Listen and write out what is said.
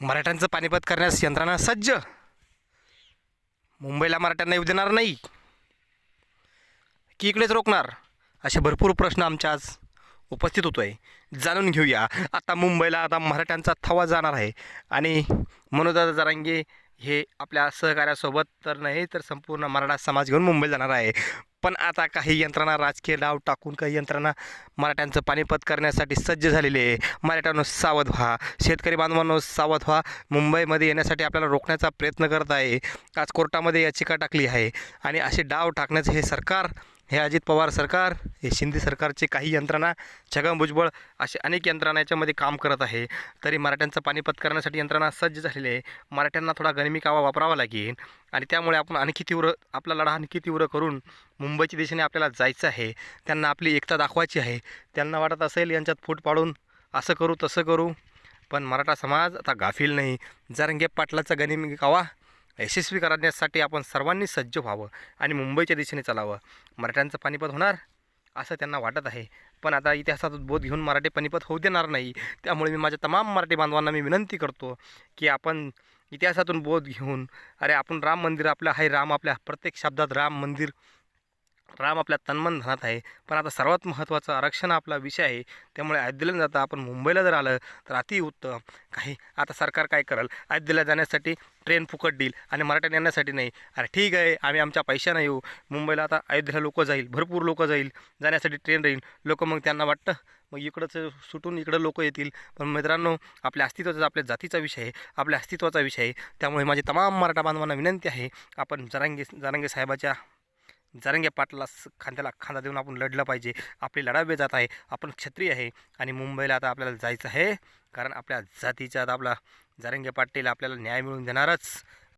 मराठ्यांचं पानिपत करण्यास यंत्रणा सज्ज. मुंबईला मराठ्यांना येऊ देणार नाही. की इकडेच रोखणार? असे भरपूर प्रश्न आमच्या आज उपस्थित होतो आहे जाणून घेऊया. आता मुंबईला आता मराठ्यांचा थवा जाणार आहे. आणि मनोदादा जरांगे हे आपल्या सहकार्यासोबत तर नाही तर संपूर्ण मराठा समाज घेऊन मुंबईला जाणार आहे. पण आता काही यंत्रणा राजकीय डाव टाकून काही यंत्रणा मराठ्यांचं पाणीपत करण्यासाठी सज्ज झालेले आहे. मराठ्यांनो सावध व्हा. शेतकरी बांधवांनो सावध व्हा. मुंबईमध्ये येण्यासाठी आपल्याला रोखण्याचा प्रयत्न करत आहे. आज कोर्टामध्ये याचिका टाकली आहे. आणि असे डाव टाकण्याचं हे सरकार हे अजित पवार सरकार हे शिंदे सरकारचे काही यंत्रणा छगन भुजबळ असे अनेक यंत्रणा याच्यामध्ये काम करत आहे. तरी मराठ्यांचं पाणीपत करण्यासाठी यंत्रणा सज्ज झालेली आहे. मराठ्यांना थोडा गनिमी कावा वापरावा लागेल. आणि त्यामुळे आपण आणखी तीव्र आपला लढा आणखी तीव्र करून मुंबईच्या दिशेने आपल्याला जायचं आहे. त्यांना आपली एकता दाखवायची आहे. त्यांना वाटत असेल यांच्यात फूट पाडून असं करू तसं करू. पण मराठा समाज आता गाफील नाही. जरंगे पाटलाचा गनिमी कावा यशस्वी करण्यासाठी आपण सर्वांनी सज्ज व्हावं आणि मुंबईच्या दिशेने चालावं. मराठ्यांचं पानिपत होणार? असं त्यांना वाटत आहे. पण आता इतिहासातून बोध घेऊन मराठी पानिपत होऊ देणार नाही. त्यामुळे मी माझ्या तमाम मराठी बांधवांना मी विनंती करतो की आपण इतिहासातून बोध घेऊन अरे आपण राम मंदिर आपलं आहे राम आपल्या प्रत्येक शब्दात राम मंदिर राम आपल्या तन्मन धनात आहे. पण आता सर्वात महत्त्वाचं आरक्षण आपला विषय आहे. त्यामुळे अयोध्येला न जाता आपण मुंबईला जर आलं तर अतिउत्तम काही आता सरकार काय करेल? अयोध्येला जाण्यासाठी ट्रेन फुकट देईल आणि मराठ्याने येण्यासाठी नाही. अरे ठीक आहे आम्ही आमच्या पैशानं येऊ. मुंबईला आता अयोध्येला लोकं जाईल भरपूर लोकं जाईल. जाण्यासाठी ट्रेन राहील. लोक मग त्यांना वाटतं मग इकडंच सुटून इकडं लोक येतील. पण मित्रांनो आपल्या अस्तित्वाचा आपल्या जातीचा विषय आहे. आपल्या अस्तित्वाचा विषय आहे. त्यामुळे माझी तमाम मराठा बांधवांना विनंती आहे आपण जरांगे जरांगे साहेबाच्या जरंगे पाटला खांद्याला खांदा देऊन आपण लढलं पाहिजे. आपली लढावे जात आहे. आपण क्षत्रिय आहे. आणि मुंबईला आता आपल्याला जायचं आहे. कारण आपल्या जातीच्या आता आपला जरंगे पाटील आपल्याला न्याय मिळून देणारच.